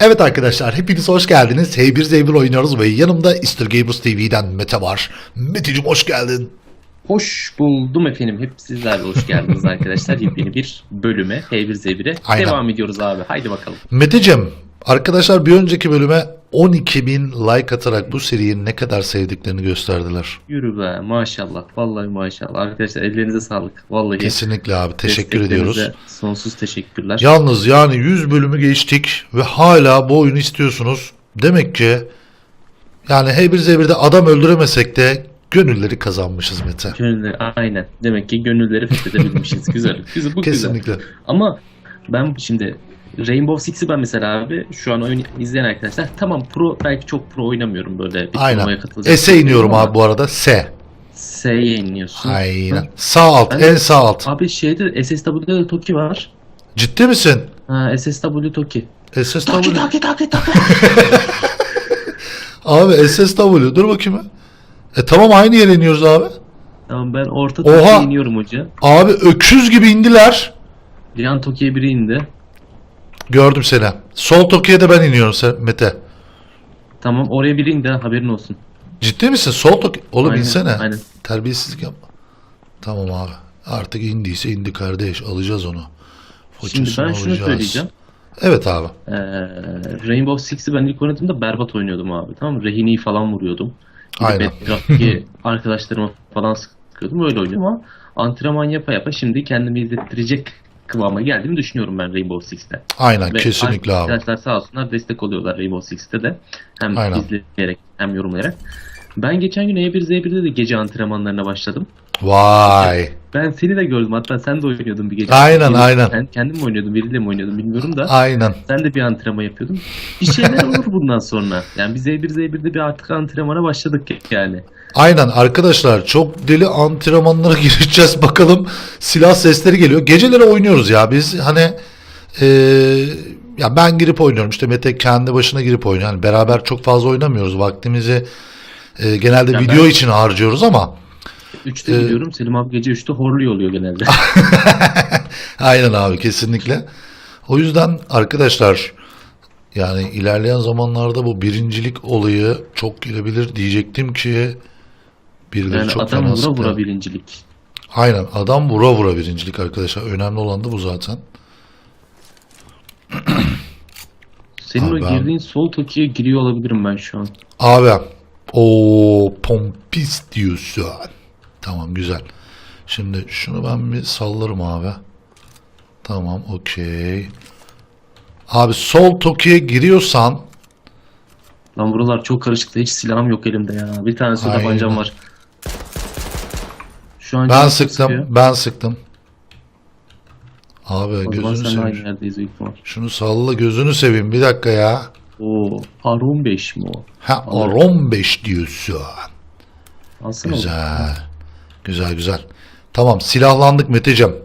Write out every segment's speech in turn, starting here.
Evet arkadaşlar hepiniz hoş geldiniz. H1Z1 oynuyoruz ve yanımda Easter Gamers TV'den Mete var. Meteciğim hoş geldin. Hoş buldum efendim. Hep sizler de hoş geldiniz arkadaşlar. Yepyeni bir bölüme, H1Z1'e Aynen. devam ediyoruz abi. Haydi bakalım. Meteciğim arkadaşlar bir önceki bölüme 12 bin like atarak bu seriyi ne kadar sevdiklerini gösterdiler. Yürü be maşallah. Vallahi maşallah. Arkadaşlar ellerinize sağlık. Vallahi Kesinlikle abi teşekkür ediyoruz. Sonsuz teşekkürler. Yalnız yani 100 bölümü geçtik ve hala bu oyunu istiyorsunuz. Demek ki yani H1Z1'de adam öldüremesek de gönülleri kazanmışız Mete. Gönülleri, aynen. Demek ki gönülleri fethedebilmişiz. güzel. Güzel. Bu güzel. Kesinlikle. Ama ben şimdi Rainbow Six'i ben mesela abi şu an oyun izleyen arkadaşlar tamam pro belki çok pro oynamıyorum böyle bir Aynen. katılacak. S'e iniyorum abi bu arada. S. S'ye iniyorsun. Aynen. Sağ alt. Ben- En sağ alt. Abi şeyde SSW'de de Toki var. Ciddi misin? Ha SSW Toki. SSW. Toki Toki Toki Toki. Abi SSW. Dur bakayım. E tamam aynı yere iniyoruz abi. tamam ben orta! Toki'ye iniyorum hoca. Abi öküz gibi indiler. Lian Toki'ye biri indi. Gördüm seni. Sol Tokyo'ya da ben iniyorum sen Mete. Tamam oraya biri indi ha, haberin olsun. Ciddi misin? Sol Tokyo. Oğlum Aynen, insene. aynen. Terbiyesizlik yapma. Tamam abi. Artık indiyse indi kardeş. Alacağız onu. Şimdi Fıçısını ben şunu alacağız. söyleyeceğim. Evet abi. Ee, Rainbow Six'i ben ilk oynadığımda berbat oynuyordum abi. Tamam? Rehineyi falan vuruyordum. Bir Aynen. Bedrock'taki arkadaşlarıma falan sıkıyordum. Öyle oynuyordum ama antrenman yapa yapa şimdi kendimi izlettirecek kıvama geldiğimi düşünüyorum ben Rainbow Six'te. Aynen Ve kesinlikle abi. Arkadaşlar sağ olsunlar destek oluyorlar Rainbow Six'te de. Hem Aynen. izleyerek hem yorumlayarak. Ben geçen gün E1Z1'de de gece antrenmanlarına başladım. Vay. Ben seni de gördüm hatta sen de oynuyordun bir gece. Aynen, Ben- aynen. Ben kendim mi oynuyordum biriyle mi oynuyordum bilmiyorum da. Aynen. Sen de bir antrenman yapıyordun. Bir şeyler olur bundan sonra. Yani biz E1Z1'de bir artık antrenmana başladık yani. Aynen arkadaşlar çok deli antrenmanlara gireceğiz bakalım silah sesleri geliyor. Geceleri oynuyoruz ya biz hani eee, ya ben girip oynuyorum işte Mete kendi başına girip oynuyor. Yani beraber çok fazla oynamıyoruz vaktimizi eee, genelde Ya video ben- için harcıyoruz ama 3'te Ee, gidiyorum. Selim abi gece 3'te horluyor oluyor genelde. aynen abi kesinlikle. O yüzden arkadaşlar yani ilerleyen zamanlarda bu birincilik olayı çok gelebilir diyecektim ki birileri Yani çok adam vura vura birincilik. Aynen adam vura vura birincilik arkadaşlar. Önemli olan da bu zaten. Senin Abi o girdiğin sol tokiye giriyor olabilirim ben şu an. Abi o pompis diyorsun. Tamam güzel. Şimdi şunu ben bir sallarım abi. Tamam okey. Abi sol Tokyo'ya giriyorsan Lan buralar çok karışıktı. Hiç silahım yok elimde ya. Bir tane su Aynen. tabancam var. Şu an ben canım sıktım. sıkıyor. Ben sıktım. Abi O zaman gözünü sen aynı seveyim. yerdeyiz büyük ihtimal. Şunu salla gözünü seveyim bir dakika ya. Oo, R15 mi o? Ha 15 diyorsun. Alsana. Güzel. Güzel güzel. Tamam silahlandık Meteciğim.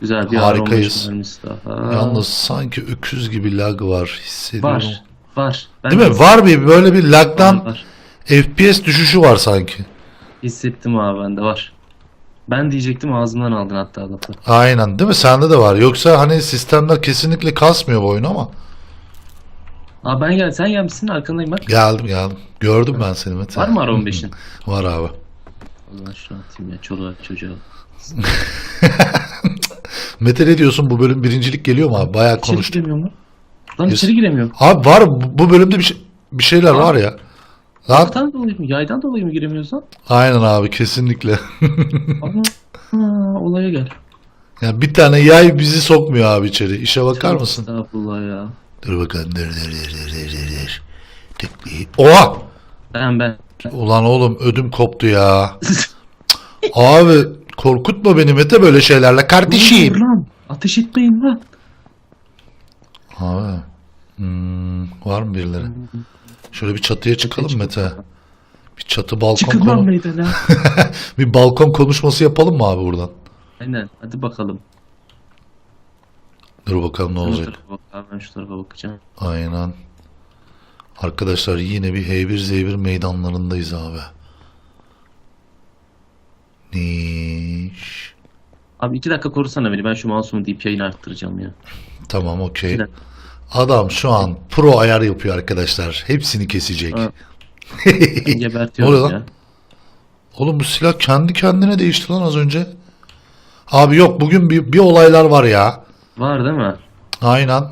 Güzel bir Harikayız. R15 mermisi daha. Yalnız sanki öküz gibi lag var hissediyorum. Var. Var. Ben Değil mi? Var bir böyle bir lagdan Var, var. FPS düşüşü var sanki. Hissettim abi bende var. Ben diyecektim ağzımdan aldın hatta lafı. Aynen değil mi? Sende de var. Yoksa hani sistemler kesinlikle kasmıyor bu oyunu ama. Aa ben gel sen gelmişsin arkandayım bak. Geldim geldim. Gördüm ben seni Mete. Var mı R15'in? Var abi. Zaman şunu atayım ya çoluğa çocuğa. Mete ne diyorsun? Bu bölüm birincilik geliyor mu abi? Bayağı İçeri konuştuk. giremiyorum lan. Lan Yes. içeri giremiyorum. Abi var bu, bu bölümde bir, şey, bir şeyler var ya. Lan Yaydan dolayı mı? Yaydan dolayı mı giremiyoruz lan? aynen abi kesinlikle. Ama ha, olaya gel. ya bir tane yay bizi sokmuyor abi içeri. İşe bakar mısın? Estağfurullah ya. Dur bakalım. Dur dur dur dur dur dur. dur. Tık bir- Oha! Ben ben. Ulan oğlum ödüm koptu ya. Abi korkutma beni Mete böyle şeylerle kardeşim. lan. Ateş etmeyin lan. Abi. Hmm, var mı birileri? Şöyle bir çatıya çıkalım Mete. Bir çatı balkon Çıkın lan konu- meydana. bir balkon konuşması yapalım mı abi buradan? Aynen. Hadi bakalım. Dur bakalım ne olacak. tarafa bak. Ben şu tarafa bakacağım. Aynen. Arkadaşlar yine bir H1Z1 meydanlarındayız abi. Niş. Abi iki dakika korusana beni. Ben şu mouse'umu deyip yayını arttıracağım ya. Tamam okey. Adam şu an pro ayar yapıyor arkadaşlar. Hepsini kesecek. Gebertiyoruz lan? ya. Oğlum bu silah kendi kendine değişti lan az önce. Abi yok bugün bir, bir olaylar var ya. Var değil mi? Aynen.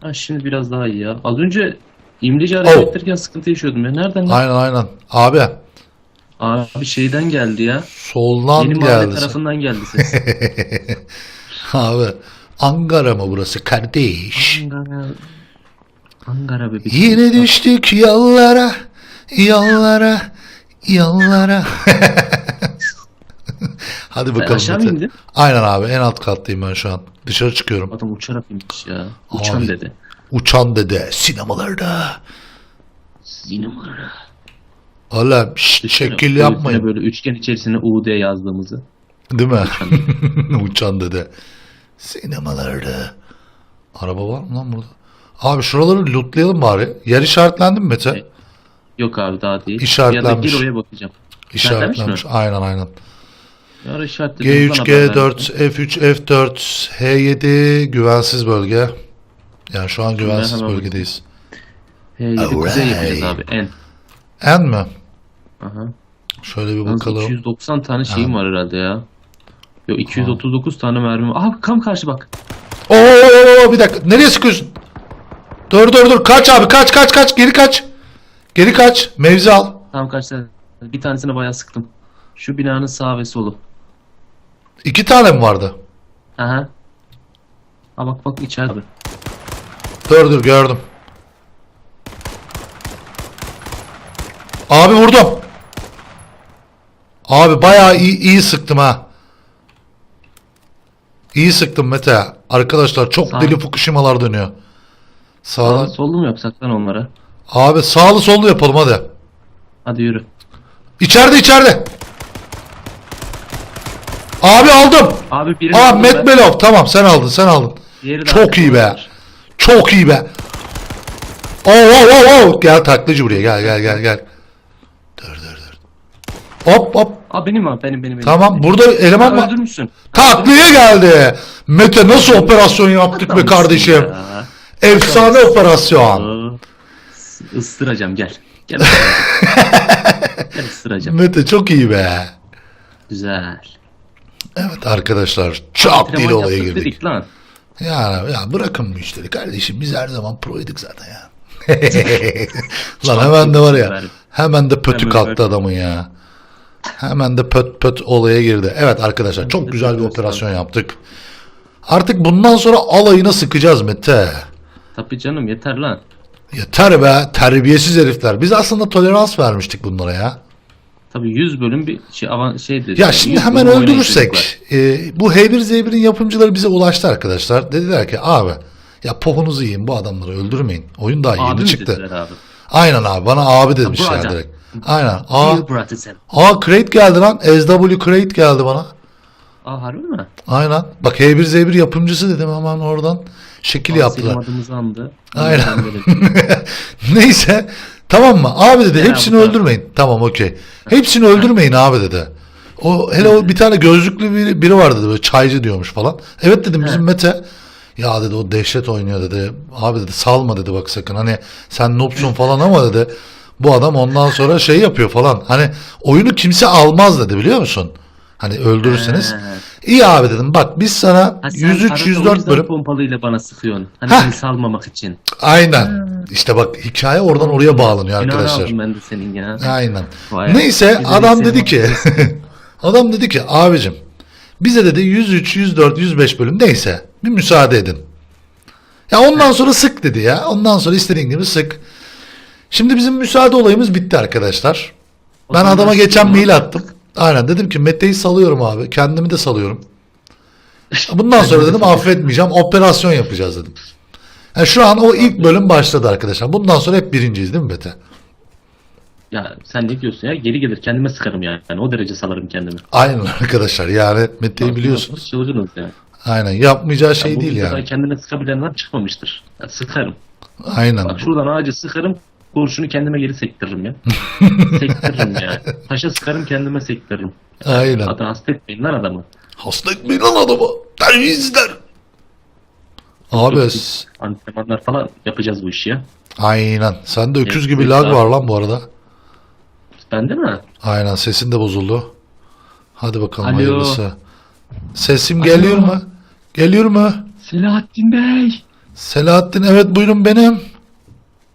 Ha şimdi biraz daha iyi ya. Az önce imleci hareket Oh. ettirirken sıkıntı yaşıyordum ya. Nereden lan? Aynen aynen. Abi Abi şeyden geldi ya. soldan Yeni mahalle geldi. tarafından geldi ses. Abi Ankara mı burası kardeş? Ankara. Ankara bebek. Yine düştük yollara, yollara, yollara. Hadi bakalım. aşağı mı indin? Aynen abi en alt kattayım ben şu an. Dışarı çıkıyorum. Adam uçarak inmiş ya. Uçan Abi. dedi. Uçan dede sinemalarda. Sinemalara. Hala şekil yapmayın. Böyle üçgen içerisine UD yazdığımızı. Değil mi? Uçan dede. Sinemalarda. Araba var mı lan burada? Abi şuraları lootlayalım bari. Yer işaretlendi mi Mete? Evet. Yok abi daha değil. İşaretlenmiş. Ya da oraya bakacağım. İşaretlenmiş. mi? Aynen aynen. Ya oraya işaretledim. G3, Bana haber ver. G4, F3, F4, H7 güvensiz bölge. Yani şu an güvensiz hemen bölgedeyiz. H7 kuzey yapacağız abi. En. En mi? Aha. Şöyle bir Yalnız bakalım. 290 tane şeyim var herhalde ya. Yok 239 tane mermim var. Aha kam karşı bak. Oo bir dakika. Nereye sıkıyorsun? Dur dur dur. Kaç abi kaç kaç kaç. Geri kaç. Geri kaç. Mevzi al. Tam kaç tane. Bir tanesine bayağı sıktım. Şu binanın sağ ve solu. İki tane mi vardı? Aha. Ha bak bak içeride. Dur dur gördüm. Abi vurdum. Abi bayağı iyi, iyi sıktım ha. İyi sıktım Mete. Arkadaşlar çok Sağ- deli Fukushima'lar dönüyor. Sağlı Sağ sollu mu yapsak lan onlara? Abi sağlı sollu yapalım hadi. Hadi yürü. İçeride içeride. Abi aldım. Abi birini Aa aldım ben. Medbelov tamam sen aldın sen aldın. Diğeri de Çok arkada iyi be. var. Çok iyi be. Oo oo oo oo. Gel taklacı buraya gel gel gel gel. Dur dur dur. Hop hop. Aa benim abi benim benim. benim. Tamam burada eleman var. öldürmüşsün. Taklaya geldi. Mete nasıl operasyon yaptık be Adamsın kardeşim. ya. Efsane operasyon. Aa, Isıracağım gel. Gel gel ısıracağım. Mete çok iyi be. Güzel. Evet arkadaşlar çok Antrenman deli olaya yaptık girdik. dedik lan. Ya, ya bırakın bu işleri kardeşim biz her zaman proyduk zaten ya. Lan hemen de var ya hemen de pötü kalktı adamın ya. Hemen de pöt pöt olaya girdi. Evet arkadaşlar çok güzel bir operasyon yaptık. Artık bundan sonra alayına sıkacağız Mete. Tabii canım yeter lan. Yeter be terbiyesiz herifler. Biz aslında tolerans vermiştik bunlara ya. Tabii 100 bölüm bir şey avan şeydi. Ya Yani şimdi 100 hemen öldürürsek e, bu H1Z1'in yapımcıları bize ulaştı arkadaşlar. Dediler ki abi ya poponuzu yiyin bu adamları öldürmeyin. Oyun daha Abi yeni çıktı. abi? Aynen abi bana abi demişler Brother. direkt. Aynen. Sen. aa crate geldi lan. SW crate geldi bana. Aa harbi mi? Aynen. Bak H1Z1 yapımcısı dedim hemen oradan. Şekil Aa, yaptılar. Adımızı andı. Aynen. Neyse. Tamam mı? Abi dedi hepsini öldürmeyin. Tamam okey. Hepsini öldürmeyin abi dedi. O hele o bir tane gözlüklü biri, biri var dedi böyle çaycı diyormuş falan. Evet dedim bizim Mete. Ya dedi o dehşet oynuyor dedi. Abi dedi salma dedi bak sakın. Hani sen noobsun falan ama dedi. Bu adam ondan sonra şey yapıyor falan. Hani oyunu kimse almaz dedi biliyor musun? Hani öldürürseniz. İyi abi dedim bak biz sana Ha, sen 103 arada o 104 yüzden bölüm pompalıyla bana sıkıyorsun. Hani beni salmamak için. aynen. İşte bak hikaye oradan oraya bağlanıyor arkadaşlar. ben de senin ya. Aynen. Vay. Neyse Güzel adam dedi ki adam dedi ki abicim bize dedi 103, 104, 105 bölüm neyse bir müsaade edin. Ya ondan sonra sık dedi ya. Ondan sonra istediğin gibi sık. Şimdi bizim müsaade olayımız bitti arkadaşlar. O Ben adama geçen mail attım. Aynen dedim ki Mete'yi salıyorum abi. Kendimi de salıyorum. Bundan sonra dedim affetmeyeceğim. Operasyon yapacağız dedim. Yani şu an o ilk bölüm başladı arkadaşlar. Bundan sonra hep birinciyiz değil mi Mete? Ya sen ne diyorsun ya? Geri gelir kendime sıkarım yani. yani o derece salarım kendimi. Aynen arkadaşlar yani Mete'yi biliyorsunuz. Çılgınız yani. Aynen yapmayacağı şey bu değil yani. kendine sıkabilenler çıkmamıştır. Ya sıkarım. Aynen. Bak şuradan ağacı sıkarım. Kurşunu kendime geri sektiririm ya. sektiririm ya. Taşa sıkarım kendime sektiririm. Aynen. Hatta hasta etmeyin lan adamı. Hasta etmeyin lan adamı. Terbiyesizler. Abi s- Antrenmanlar falan yapacağız bu işi ya. aynen. Sende öküz Evet, gibi lag abi. var lan bu arada. Bende mi? Aynen sesin de bozuldu. Hadi bakalım Alo. hayırlısı. Sesim geliyor mu? Geliyor mu? Selahattin Bey. Selahattin evet buyurun benim.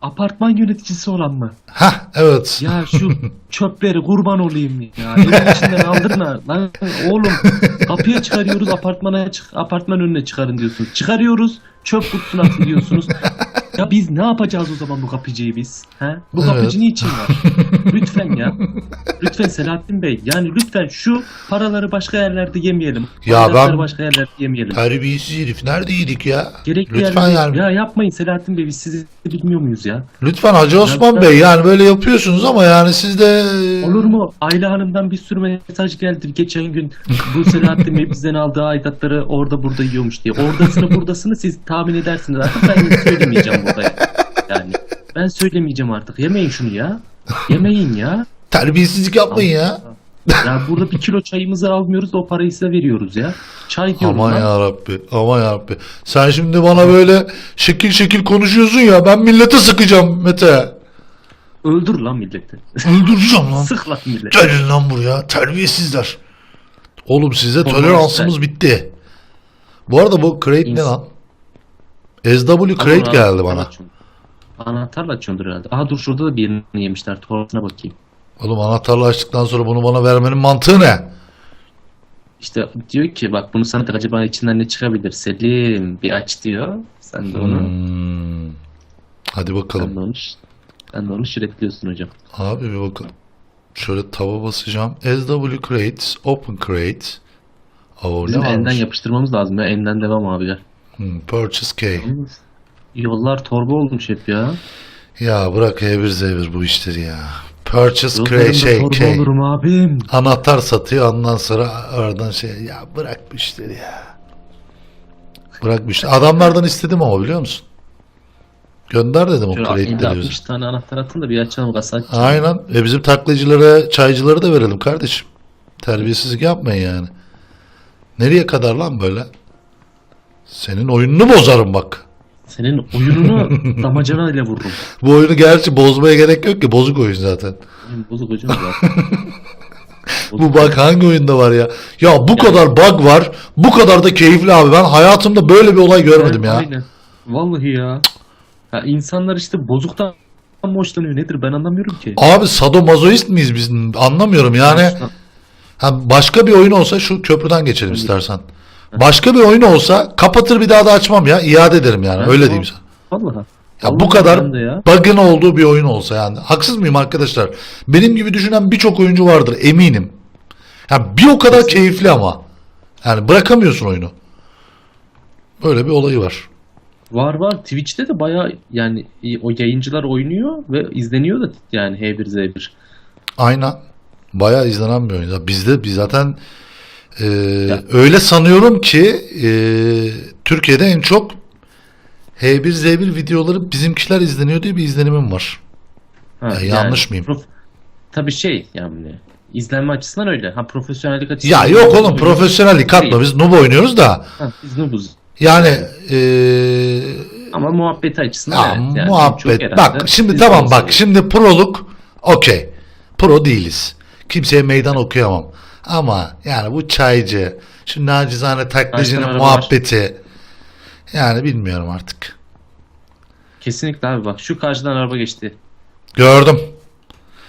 Apartman yöneticisi olan mı? Hah evet. Ya şu çöpleri kurban olayım ya. Evin içinden aldırma. Lan oğlum kapıya çıkarıyoruz apartmana çık apartman önüne çıkarın diyorsunuz. Çıkarıyoruz çöp kutusuna atıyorsunuz. Ya biz ne yapacağız o zaman bu kapıcıyı biz? He? Bu Evet. kapıcı niçin var? Lütfen ya. Lütfen Selahattin Bey. Yani lütfen şu paraları başka yerlerde yemeyelim. Ya ben- başka yerlerde yemeyelim. Terbiyesiz herif nerede yedik ya? Gerekli Lütfen yani. Ya yapmayın Selahattin Bey biz sizi bilmiyor muyuz ya? Lütfen Hacı Osman ben- Bey yani böyle yapıyorsunuz ama yani siz de Olur mu? Ayla Hanım'dan bir sürü mesaj geldi geçen gün. Bu Selahattin Bey bizden aldığı aidatları orada burada yiyormuş diye. Oradasını buradasını siz tahmin edersiniz artık. Ben söylemeyeceğim burada. Ben söylemeyeceğim artık. Yemeyin şunu ya. Yemeyin ya. terbiyesizlik yapmayın ya. Ya burada bir kilo çayımızı almıyoruz o parayı size veriyoruz ya. Çay diyoruz Aman ya Rabbi, aman ya Rabbi. Sen şimdi bana böyle şekil şekil konuşuyorsun ya ben millete sıkacağım Mete. Öldür lan milleti. Öldüreceğim lan. Sık lan milleti. Gelin lan buraya terbiyesizler. Oğlum size toleransımız bitti. Bu arada bu crate ne lan? SW crate geldi bana. Anahtarla açıyordur herhalde. Aha dur şurada da birini yemişler. Tuvaletine bakayım. Oğlum anahtarla açtıktan sonra bunu bana vermenin mantığı ne? İşte diyor ki bak bunu sana tak acaba içinden ne çıkabilir Selim bir aç diyor. Sen de onu Hmm. Hadi sen bakalım. de onu sen de onu şiretliyorsun hocam. Abi bir bakalım. Şöyle tava basacağım. SW crate, open crate. Oo, Bizim ne enden varmış? yapıştırmamız lazım ya. Enden devam abi gel. Hmm, purchase key. Yollar torba olmuş hep ya. Ya bırak H1Z1 bu işleri ya. Purchase Yollarında crate şey torba key. olurum abim. Anahtar satıyor ondan sonra oradan şey ya bırak bu işleri ya. Bırak bu işleri. Adamlardan istedim ama biliyor musun? Gönder dedim o Şöyle crate'leri 50 bize. 60 tane anahtar atın da bir açalım kasa açalım. Aynen. E bizim taklacılara, çaycılara da verelim kardeşim. Terbiyesizlik yapmayın yani. Nereye kadar lan böyle? Senin oyununu bozarım bak. Senin oyununu damacana ile vururum. Bu oyunu gerçi bozmaya gerek yok ki. Bozuk oyun zaten. Oyun Bozuk hocam zaten. Bu bug hangi oyunda var ya? Ya bu kadar bug var. Bu kadar da keyifli abi. Ben hayatımda böyle bir olay görmedim ya. Aynen. Vallahi ya. ya. insanlar işte bozuktan mı hoşlanıyor nedir ben anlamıyorum ki. Abi sadomazoist miyiz biz? Anlamıyorum yani. Ha, başka bir oyun olsa şu köprüden geçelim istersen. Başka bir oyun olsa kapatır bir daha da açmam ya. İade ederim yani. Öyle diyeyim sana. Vallahi. Ya bu Vallahi kadar ben de ya. bug'ın olduğu bir oyun olsa yani. Haksız mıyım arkadaşlar? Benim gibi düşünen birçok oyuncu vardır eminim. Ya bir o kadar keyifli ama. Yani bırakamıyorsun oyunu. Böyle bir olayı var. Var var. Twitch'te de baya yani o yayıncılar oynuyor ve izleniyor da yani H1Z1. Aynen. Bayağı izlenen bir oyun. Ya Bizde biz zaten e, öyle sanıyorum ki e, Türkiye'de en çok H1Z1 videoları bizimkiler izleniyor diye bir izlenimim var. Ha, Ya yanlış mıyım? prof- Tabii şey yani izlenme açısından öyle. Ha profesyonellik açısından. Ya yok oğlum profesyonellik katma biz noob oynuyoruz da Ha, biz noobuz. yani e, Ama muhabbet açısından ya, evet. Yani muhabbet bak şimdi tamam bak şimdi proluk okey pro değiliz kimseye meydan okuyamam ama yani bu çaycı şu nacizane taklacının arabalar. muhabbeti yani bilmiyorum artık Kesinlikle abi bak şu karşıdan araba geçti. gördüm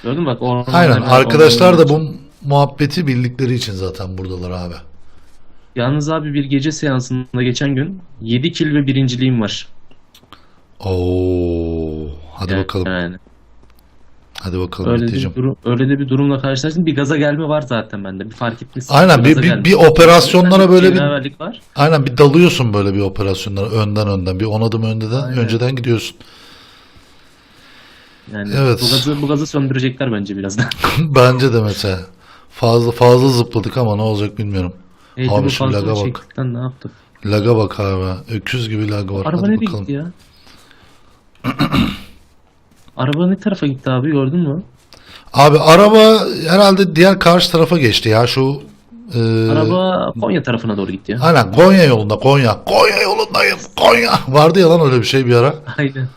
Gördün mü bak ormanlar- aynen ormanlar arkadaşlar da geçti. bu muhabbeti bildikleri için zaten buradalar abi Yalnız abi bir gece seansında geçen gün 7 kill ve birinciliğim var. Oo hadi bakalım Yani. Hadi bakalım Öyle de, Meteciğim. bir durum, öyle de bir durumla karşılaştım. Bir gaza gelme var zaten bende. Bir fark etmişsin. Aynen, bir- bir- gelme. bir operasyonlara böyle bir- var. Aynen bir dalıyorsun böyle bir operasyonlara önden önden bir on adım önceden Aynen. önceden gidiyorsun. Yani Evet. bu gazı bu gazı söndürecekler bence birazdan. Bence de mesela fazla fazla zıpladık ama ne olacak bilmiyorum. Eğitimi Abi şu laga bak. ne yaptık? Laga bak abi. Öküz gibi lag var. Araba Hadi nereye bakalım. gitti ya? Araba ne tarafa gitti abi gördün mü? Abi araba herhalde diğer karşı tarafa geçti ya. Şu Ee, Araba Konya tarafına doğru gitti ya. Aynen Konya yolunda Konya. Konya yolundayım Konya. Vardı ya lan öyle bir şey bir ara. Aynen.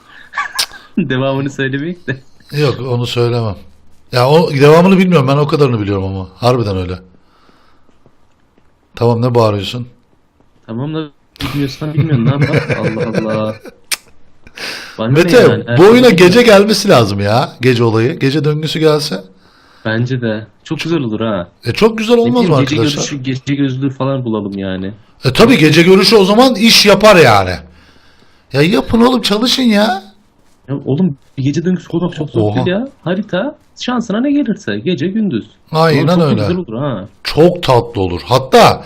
Devamını söylemeyek de. Yok onu söylemem. Ya o devamını bilmiyorum ben o kadarını biliyorum ama. Harbiden öyle. Tamam ne bağırıyorsun? Tamam da bilmiyorsan bilmiyorsun ne yapalım? Allah Allah. Bana Mete yani? bu oyuna Herkes- gece gelmesi lazım ya. Gece olayı. Gece döngüsü gelse. Bence de. Çok güzel olur ha. E çok güzel Ne olmaz mı bileyim, gece arkadaşlar? görüşü, gece gözlüğü falan bulalım yani. E tabi gece görüşü o zaman iş yapar yani. Ya yapın oğlum çalışın ya. Ya oğlum bir gece döngüsü kurmak çok zor Oha. değil ya. Harita şansına ne gelirse. Gece gündüz. Aynen çok öyle. güzel olur ha. Çok tatlı olur. Hatta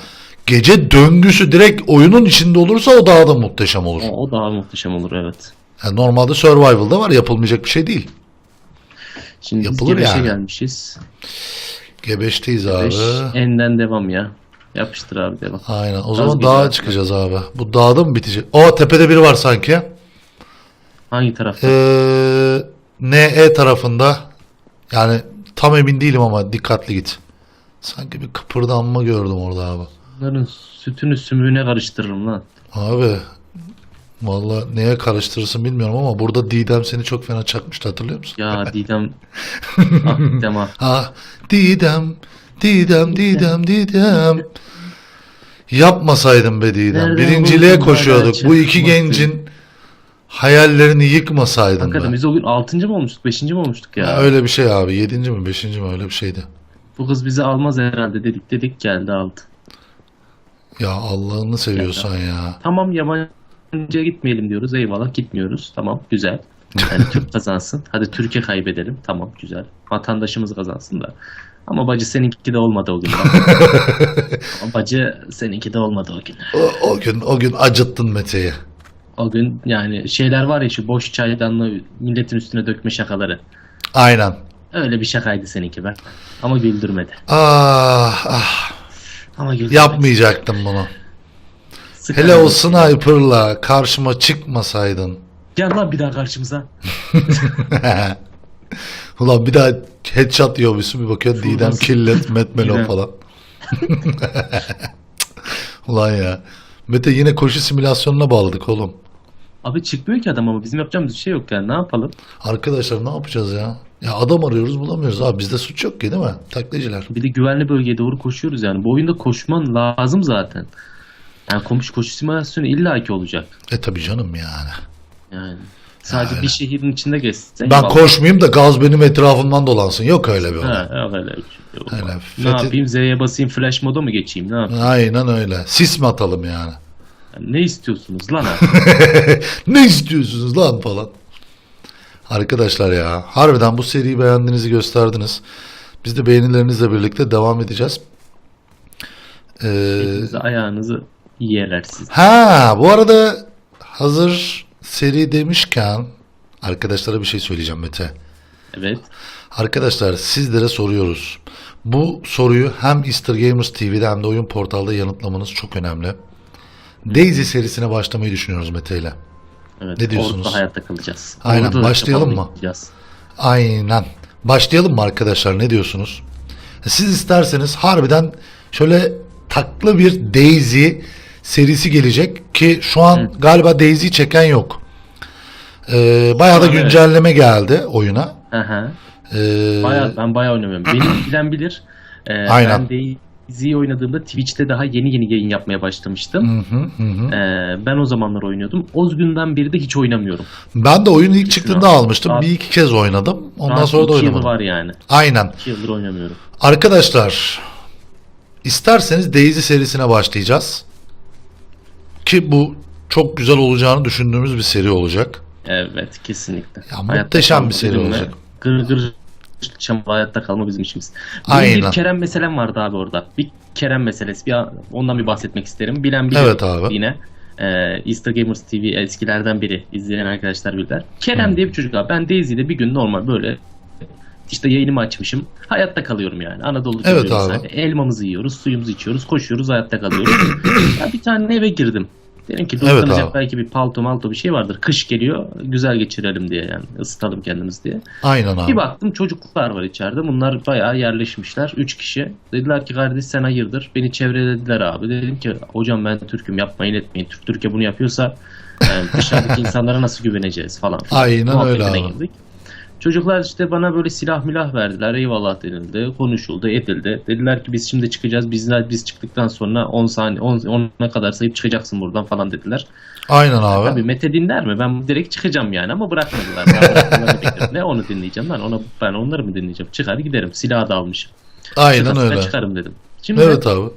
gece döngüsü direkt oyunun içinde olursa o daha da muhteşem olur. O, o daha muhteşem olur evet. Yani normalde survival'da var yapılmayacak bir şey değil. Şimdi Yapılır biz Gebeş'e yani. gelmişiz. Gebeşteyiz abi. Gebeş enden devam ya. Yapıştır abi devam. Aynen. O Az zaman bir dağa daha. çıkacağız abi. Bu dağda mı bitecek? O tepede biri var sanki. Hangi tarafta? Ee, NE tarafında. Yani tam emin değilim ama dikkatli git. Sanki bir kıpırdanma gördüm orada abi. Bunların sütünü sümüğüne karıştırırım lan. Abi valla neye karıştırırsın bilmiyorum ama burada Didem seni çok fena çakmıştı hatırlıyor musun? Ya Didem. ah Didem ah. Ah Didem, Didem, Didem, Didem. Yapmasaydın be Didem. Nereden Birinciliğe koşuyorduk. Bu iki gencin hayallerini yıkmasaydın Hakikaten be. biz o gün 6. mı olmuştuk 5. mi olmuştuk ya? Ha, öyle bir şey abi. Yedinci mi beşinci mi öyle bir şeydi. Bu kız bizi almaz herhalde dedik dedik geldi aldı. Ya Allah'ını seviyorsan ya. Tamam yabancıya gitmeyelim diyoruz eyvallah gitmiyoruz tamam güzel. Yani Türk kazansın hadi Türkiye kaybedelim tamam güzel. Vatandaşımız kazansın da. Ama bacı seninki de olmadı o gün. Ama bacı seninki de olmadı o gün. O, o gün o gün acıttın Mete'yi. O gün yani şeyler var ya şu boş çaydanlığı milletin üstüne dökme şakaları. Aynen. Öyle bir şakaydı seninki ben. Ama güldürmedi. Ah ah. Ama güldürmedi. Yapmayacaktım bunu. Hele o sniper'la karşıma çıkmasaydın. Gel lan bir daha karşımıza. Ulan bir daha headshot yiyormuşsun bir bakıyorsun Didem Fırlasın. killet Met Didem. falan. Ulan ya. Mete yine koşu simülasyonuna bağladık oğlum. Abi çıkmıyor ki adam ama bizim yapacağımız bir şey yok yani ne yapalım? Arkadaşlar ne yapacağız ya? Ya adam arıyoruz bulamıyoruz abi bizde suç yok ki değil mi? Taklacılar. Bir de güvenli bölgeye doğru koşuyoruz yani. Bu oyunda koşman lazım zaten. Yani komuş koşu simülasyonu illaki olacak. E tabi canım yani. Yani sadece Aynen. bir şehrin içinde geçsen. Ben koşmayayım da gaz benim etrafımdan dolansın. Yok öyle bir olay. Ha, yok öyle bir şey yok. Öyle, Ne fethi- yapayım Z'ye basayım flash moda mı geçeyim ne yapayım? Aynen öyle. Sis mi atalım yani? Yani ne istiyorsunuz lan? ne istiyorsunuz lan falan. Arkadaşlar ya harbiden bu seriyi beğendiğinizi gösterdiniz. Biz de beğenilerinizle birlikte devam edeceğiz. Ee, Elinizi ayağınızı yerler siz. ha bu arada hazır seri demişken arkadaşlara bir şey söyleyeceğim Mete. Evet. Arkadaşlar sizlere soruyoruz. Bu soruyu hem Easter Gamers TV'de hem de oyun portalda yanıtlamanız çok önemli. Daisy serisine başlamayı düşünüyoruz Mete ile. Evet. Ne diyorsunuz? Orada hayatta kalacağız. Aynen, Orada başlayalım mı? yapamayacağız. Aynen. Başlayalım mı arkadaşlar ne diyorsunuz? Siz isterseniz harbiden şöyle taklı bir Daisy serisi gelecek ki şu an galiba Daisy çeken yok. Ee, bayağı da Evet. güncelleme geldi oyuna. Hı hı. Ee, Bayağı, ben bayağı oynamıyorum. Beni bilen bilir. Ee, Aynen. Ben Daisy'yi oynadığımda Twitch'te daha yeni yeni yayın yapmaya başlamıştım. hı hı, hı hı. Ee, ben o zamanlar oynuyordum. O günden beri de hiç oynamıyorum. Ben de oyun ilk çıktığında almıştım. Abi- Bir iki kez oynadım. Ondan Rahat sonra da iki yılı oynamadım. var yani. Aynen. İki yıldır oynamıyorum. Arkadaşlar isterseniz Daisy serisine başlayacağız. Ki bu çok güzel olacağını düşündüğümüz bir seri olacak. Evet kesinlikle. Ya Hayatta muhteşem bir seri bizimle olacak. Gır gır çam hayatta kalma bizim işimiz. Benim Aynen. bir Kerem meselem vardı abi orada. Bir Kerem meselesi. Bir ondan bir bahsetmek isterim. Bilen bilir Evet abi. yine. Ee, Easter Gamers TV eskilerden biri izleyen arkadaşlar bilirler. Kerem diye bir çocuk abi. Ben Daisy'de bir gün normal böyle işte yayınımı açmışım. Hayatta kalıyorum yani. Anadolu Evet abi. hani. Elmamızı yiyoruz, suyumuzu içiyoruz, koşuyoruz, hayatta kalıyoruz. ya bir tane eve girdim. Dedim ki Evet dostlanacak abi. belki bir palto malto bir şey vardır. Kış geliyor güzel geçirelim diye yani ısıtalım kendimiz diye. Aynen Bir abi. baktım çocuklar var içeride. Bunlar bayağı yerleşmişler. Üç kişi. Dediler ki kardeş sen hayırdır. Beni çevrelediler abi. Dedim ki hocam ben Türk'üm yapmayın etmeyin. Türk Türkiye bunu yapıyorsa yani dışarıdaki insanlara nasıl güveneceğiz falan. Aynen öyle abi. girdik. Çocuklar işte bana böyle silah milah verdiler. Eyvallah denildi. Konuşuldu, edildi. Dediler ki biz şimdi çıkacağız. Bizler biz çıktıktan sonra 10 saniye 10 10'a kadar sayıp çıkacaksın buradan falan dediler. Aynen abi. Tabii Mete dinler mi? Ben direkt çıkacağım yani ama bırakmadılar. Ben. Ne onu dinleyeceğim lan? Ona, ben onları mı dinleyeceğim? Çıkar giderim. Silahı da almışım. Aynen Çıkarsa öyle. çıkarım dedim. Şimdi Evet abi.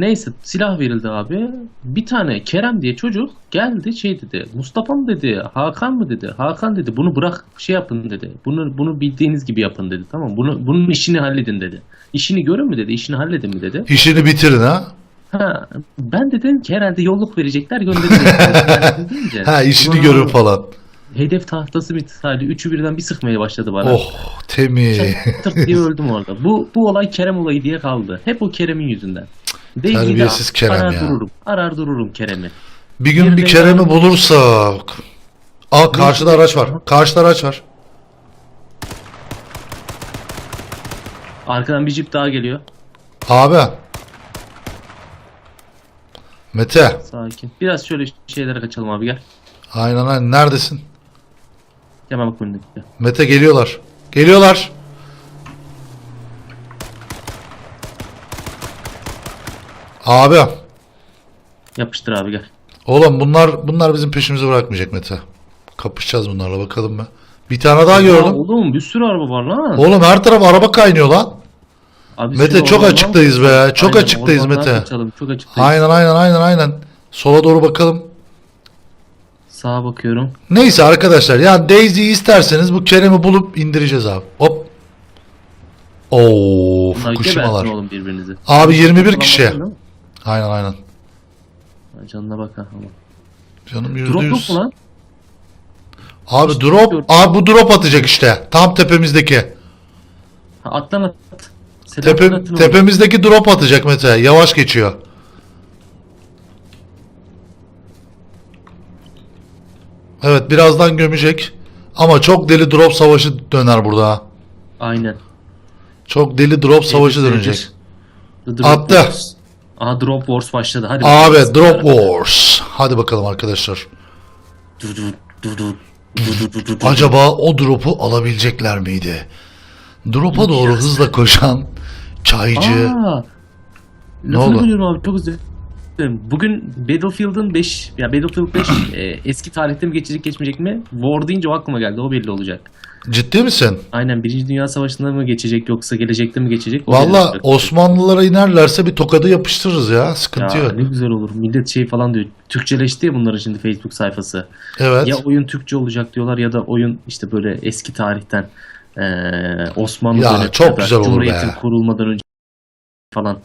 Neyse silah verildi abi. Bir tane Kerem diye çocuk geldi şey dedi. Mustafa mı dedi? Hakan mı dedi? Hakan dedi. Bunu bırak şey yapın dedi. Bunu bunu bildiğiniz gibi yapın dedi. Tamam Bunu bunun işini halledin dedi. İşini görün mü dedi? İşini halledin mi dedi. İşini bitirin ha. Ha, ben dedim ki herhalde yolluk verecekler gönderecekler. Yani Ha işini abi, falan. Hedef tahtası misali üçü birden bir sıkmaya başladı bana. Oh temiz. Tırt diye öldüm orada. Bu bu olay Kerem olayı diye kaldı. Hep o Kerem'in yüzünden. Daisy'de Terbiyesiz Kerem arar ya. dururum. Arar dururum Kerem'i. Bir gün bir Kerem'i bulursak. Aa karşıda araç var. Karşıda araç var. Arkadan bir jip daha geliyor. Abi. Mete. Sakin. Biraz şöyle şeylere kaçalım abi gel. Aynen aynen. Neredesin? Hemen bak önündeki. Mete geliyorlar. Geliyorlar. Abi. Yapıştır abi gel. Oğlum bunlar bunlar bizim peşimizi bırakmayacak Mete. Kapışacağız bunlarla bakalım mı? Bir tane daha gördüm. Oğlum bir sürü araba var lan. Oğlum her taraf araba kaynıyor lan. Abi, Mete, çok ormandan açıktayız be, çok Aynen, açıktayız Mete. Kaçalım, çok açıktayız. Aynen aynen aynen aynen. Sola doğru bakalım. Sağa bakıyorum. Neyse arkadaşlar yani Daisy'yi isterseniz bu Kerem'i bulup indireceğiz abi. Hop. Oo birbirinizi. Abi 21 Falan kişi. Aynen aynen. Ha, Canına bak ha. ama. Canım Drop yok %100. mu lan? Abi Hiç drop. yok. Abi bu drop atacak işte. Tam tepemizdeki. Ha, atlan at. Tepe, atın oğlum. tepemizdeki drop atacak Mete. Yavaş geçiyor. Evet birazdan gömecek. Ama çok deli drop savaşı döner burada. ha. Aynen. Çok deli drop savaşı Nedir, dönecek. nedir? The Drop Attı. Aha Drop Wars başladı. Hadi Abi bakalım. drop wars. Hadi bakalım arkadaşlar. Acaba o drop'u alabilecekler miydi? Drop'a doğru hızla koşan çaycı. Aa, Ne oldu? abi çok dilerim. Bugün Battlefield'ın 5 ya Battlefield 5 e, eski tarihte mi geçecek geçmeyecek mi? War deyince o aklıma geldi. O belli olacak. Ciddi misin? Aynen Birinci Dünya Savaşı'nda mı geçecek yoksa gelecekte mi geçecek? Valla. Osmanlılara inerlerse bir tokadı yapıştırırız ya. Sıkıntı ya, yok. ne güzel olur. Millet şey falan diyor. Türkçeleşti ya bunların şimdi Facebook sayfası. Evet. Ya oyun Türkçe olacak diyorlar ya da oyun işte böyle eski tarihten eee, Osmanlı Ya, dönemi çok ya da güzel olur Cumhuriyet'in be. kurulmadan önce falan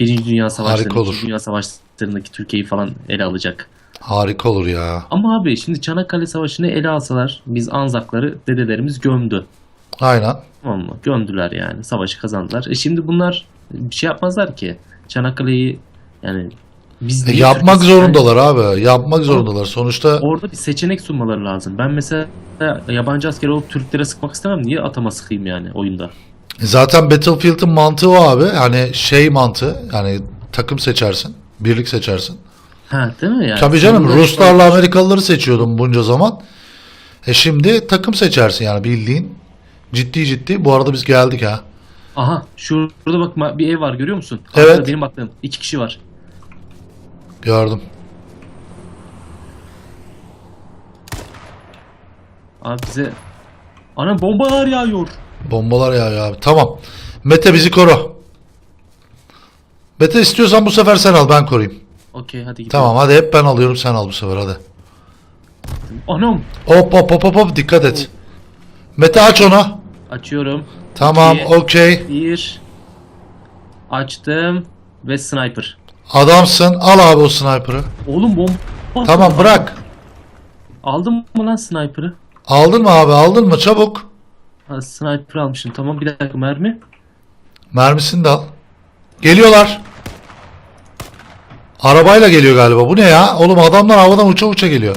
Birinci Dünya Savaşları, Dünya Savaşları'ndaki Türkiye'yi falan ele alacak. Harika olur ya. Ama abi şimdi Çanakkale Savaşı'nı ele alsalar biz Anzakları dedelerimiz gömdü. Aynen. Tamam mı? Gömdüler yani. Savaşı kazandılar. E şimdi bunlar bir şey yapmazlar ki. Çanakkale'yi yani biz E, niye yapmak Türk'üz? zorundalar abi. Yapmak zorundalar. Sonuçta Orada bir seçenek sunmaları lazım. Ben mesela yabancı asker olup Türklere sıkmak istemem. Niye atama sıkayım yani oyunda? zaten Battlefield'ın mantığı o abi. Hani şey mantığı. Yani takım seçersin. Birlik seçersin. Ha değil mi yani? Tabii canım Burada- Ruslarla Amerikalıları seçiyordum bunca zaman. E şimdi takım seçersin yani bildiğin. Ciddi ciddi. Bu arada biz geldik ha. Aha şurada bak bir ev var görüyor musun? Evet. Arkada Benim baktığım iki kişi var. Gördüm. Abi bize Ana bombalar yağıyor. Bombalar ya abi. Tamam. Mete bizi koru. Mete istiyorsan bu sefer sen al ben koruyayım. Okey hadi gidelim. Tamam hadi hep ben alıyorum sen al bu sefer hadi. Anam. Hop hop hop hop hop dikkat et. Mete aç onu. Açıyorum. Tamam İki. okey. Bir. Açtım. Ve sniper. Adamsın al abi o sniper'ı. Oğlum bomba. Tamam bırak. Aldın mı lan sniper'ı? Aldın mı abi aldın mı çabuk. Ha, sniper almışım. Tamam bir dakika mermi. Mermisini de al. Geliyorlar. Arabayla geliyor galiba. Bu ne ya? Oğlum adamlar havadan uça uça geliyor.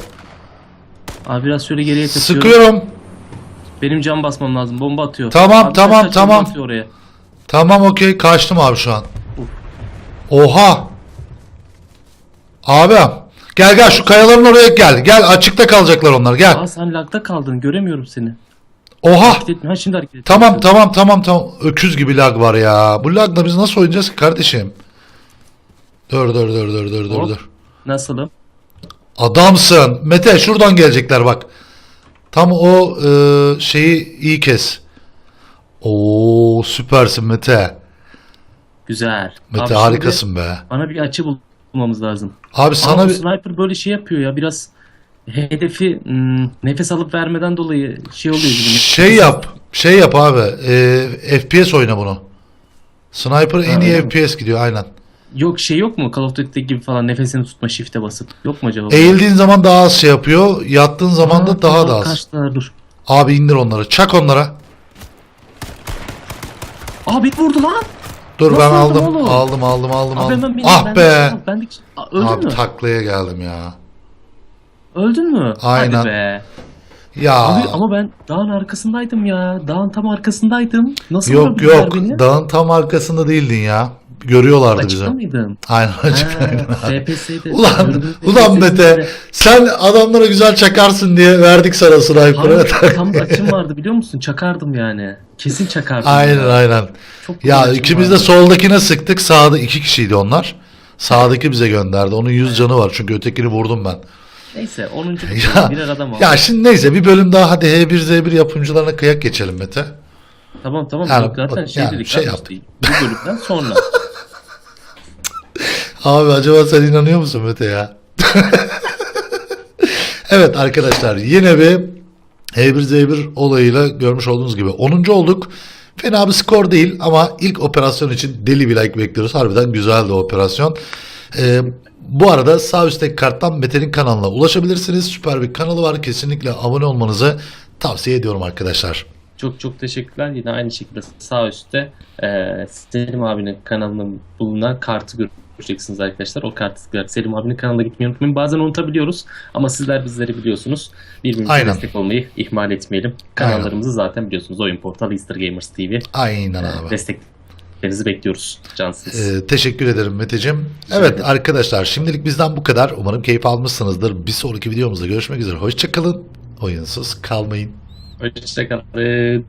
Abi biraz şöyle geriye kaçıyorum. Sıkıyorum. Benim cam basmam lazım. Bomba atıyor. Tamam, Abi tamam, tamam. oraya. Tamam okey. Kaçtım abi şu an. Uf. Oha. Abi. Gel gel şu kayaların oraya gel. Gel açıkta kalacaklar onlar. Gel. Aa sen lagda kaldın. Göremiyorum seni. Oha. Etme. Ha şimdi hareket et. Tamam tamam tamam tamam. Öküz gibi lag var ya. Bu lagla biz nasıl oynayacağız ki kardeşim? Dur dur dur dur dur dur Hop. dur. Nasılım? Adamsın. Mete şuradan gelecekler bak. Tam o e, şeyi iyi kes. Oo süpersin Mete. Güzel. Mete şimdi harikasın be. Bana bir açı bulmamız lazım. Abi Sana bu bir sniper böyle şey yapıyor ya biraz hedefi hmm, nefes alıp vermeden dolayı şey oluyor gibi. şey yap. Şey yap abi. E, FPS oyna bunu. Sniper en iyi öyle mi? FPS gidiyor aynen. Yok şey yok mu Call of Duty gibi falan nefesini tutma shift'e basıp. Yok mu acaba? Eğildiğin zaman daha az şey yapıyor. Yattığın zaman da daha da az. Kaçtılar dur. Abi indir onları. Çak onlara. Aa bit vurdu lan. Dur Nasıl ben öldüm aldım. oğlum? Aldım aldım aldım Abi aldım. hemen benim, Ah ben be. Ben de, Aa, öldün Abi mü? taklaya geldim ya. Öldün mü? Aynen. Hadi be. Ya. Abi ama ben dağın arkasındaydım ya. Dağın tam arkasındaydım. Nasıl yok vurabildiler yok. beni? Dağın tam arkasında değildin ya. Görüyorlardı. Açıkta mıydın? Aynen FPS'de. Ulan, ulan. Mete sen adamlara güzel çakarsın diye verdik sana sniper'ı. Tam açım vardı biliyor musun? Çakardım yani. Kesin çakardım. aynen ya. aynen. Çok Ya ikimiz de soldakine sıktık. Sağda iki kişiydi onlar. Sağdaki bize gönderdi. Onun 100 canı var çünkü ötekini vurdum ben. Neyse 10. Ya, birer adam aldım. ya şimdi neyse bir bölüm daha hadi H1Z1 yapımcılarına kıyak geçelim Mete. Tamam tamam. Yani zaten şey yani dedik. şey yaptık. Bu bölümden sonra. Abi acaba sen inanıyor musun Mete ya? evet arkadaşlar yine bir H1Z1 olayıyla görmüş olduğunuz gibi 10. olduk. Fena bir skor değil ama ilk operasyon için deli bir like bekliyoruz. Harbiden güzeldi o operasyon. Ee, bu arada sağ üstteki karttan Mete'nin kanalına ulaşabilirsiniz. Süper bir kanalı var. Kesinlikle abone olmanızı tavsiye ediyorum arkadaşlar. Çok çok teşekkürler. Yine aynı şekilde sağ üstte e, Selim abinin kanalının bulunan kartı göreceksiniz arkadaşlar. O kartı tıklayarak Selim abinin kanalına gitmeyi unutmayın. Bazen unutabiliyoruz ama sizler bizleri biliyorsunuz. Birbirimize Aynen. destek olmayı ihmal etmeyelim. Kanallarımızı zaten biliyorsunuz. Oyun Portalı, Easter Gamers TV. Aynen abi. Desteklerinizi bekliyoruz. Cansınız. Ee, teşekkür ederim Meteciğim. Evet arkadaşlar şimdilik bizden bu kadar. Umarım keyif almışsınızdır. Bir sonraki videomuzda görüşmek üzere. Hoşçakalın. Oyunsuz kalmayın. Hoşçakalın.